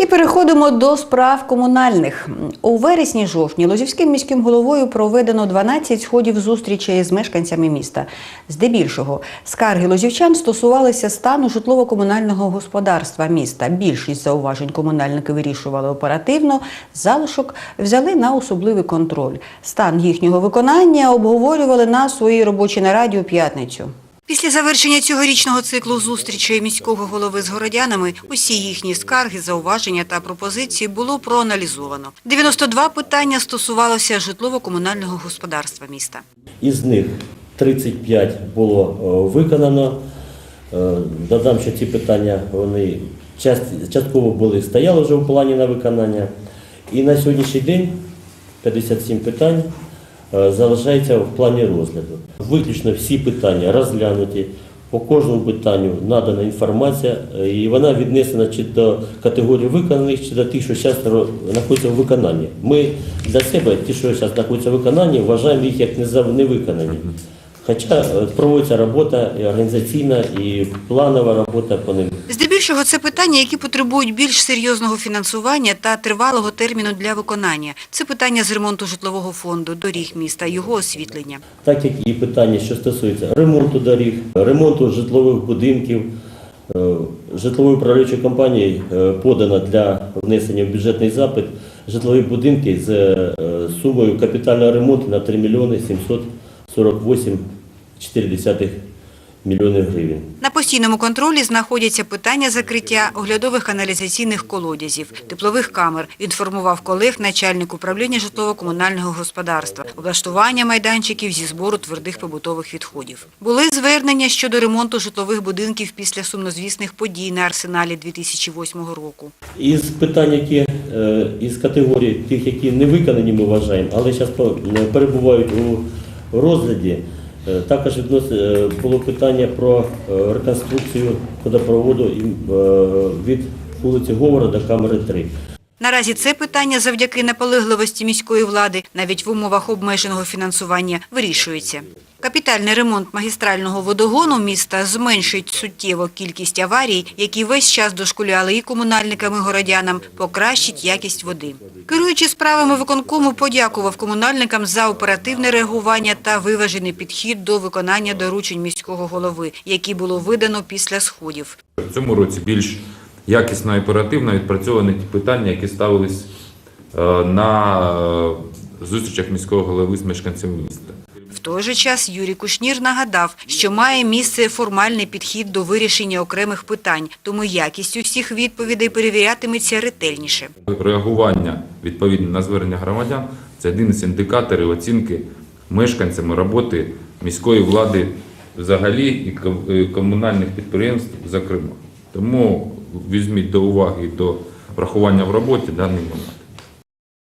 І переходимо до справ комунальних. У вересні-жовтні Лозівським міським головою проведено 12 сходів зустрічей з мешканцями міста. Здебільшого скарги лозівчан стосувалися стану житлово-комунального господарства міста. Більшість зауважень комунальники вирішували оперативно. Залишок взяли на особливий контроль. Стан їхнього виконання обговорювали на своїй робочій нараді у п'ятницю. Після завершення цьогорічного циклу зустрічей міського голови з городянами усі їхні скарги, зауваження та пропозиції було проаналізовано. 92 питання стосувалося житлово-комунального господарства міста. Із них 35 було е, виконано. Е, Додам, що ці питання вони частково були стояли вже в плані на виконання. І на сьогоднішній день 57 питань залишається в плані розгляду. Виключно всі питання розглянуті. По кожному питанню надана інформація, е, і вона віднесена чи до категорії виконаних, чи до тих, що зараз знаходяться в виконанні. Ми для себе, ті, що зараз знаходяться в виконанні, вважаємо їх як невиконані. Хоча е, проводиться робота і організаційна і планова робота по ним. Здебільшого це питання, які потребують більш серйозного фінансування та тривалого терміну для виконання. Це питання з ремонту житлового фонду, доріг міста, його освітлення. так як і питання, що стосується ремонту доріг, ремонту житлових будинків. Е, Житловою управляючою компанією е, подано для внесення в бюджетний запит житлові будинки з е, сумою капітального ремонту на 3 мільйони 748,4 мільйони гривень. На постійному контролі знаходяться питання закриття оглядових каналізаційних колодязів, теплових камер, інформував колег начальник управління житлово-комунального господарства, облаштування майданчиків зі збору твердих побутових відходів. Були звернення щодо ремонту житлових будинків після сумнозвісних подій на арсеналі 2008 року. Із питань, які е, із категорії тих, які не виконані, ми вважаємо, але зараз перебувають у розгляді. Е, Також е, було питання про е, реконструкцію водопроводу від вулиці Говора до камери 3. Наразі це питання завдяки наполегливості міської влади навіть в умовах обмеженого фінансування вирішується. Капітальний ремонт магістрального водогону міста зменшить суттєво кількість аварій, які весь час дошкуляли і комунальникам, і городянам, покращить якість води. Керуючи справами виконкому, подякував комунальникам за оперативне реагування та виважений підхід до виконання доручень міського голови, які було видано після сходів. В цьому році більш якісно і оперативно відпрацьовані ті питання, які ставились е, на е, зустрічах міського голови з мешканцями міста. Той же час Юрій Кушнір нагадав, що має місце формальний підхід до вирішення окремих питань, тому якість усіх відповідей перевірятиметься ретельніше. Реагування відповідно на звернення громадян це один із індикаторів оцінки мешканцями роботи міської влади взагалі і і комунальних підприємств, зокрема. Тому візьміть до уваги до врахування в роботі даний момент.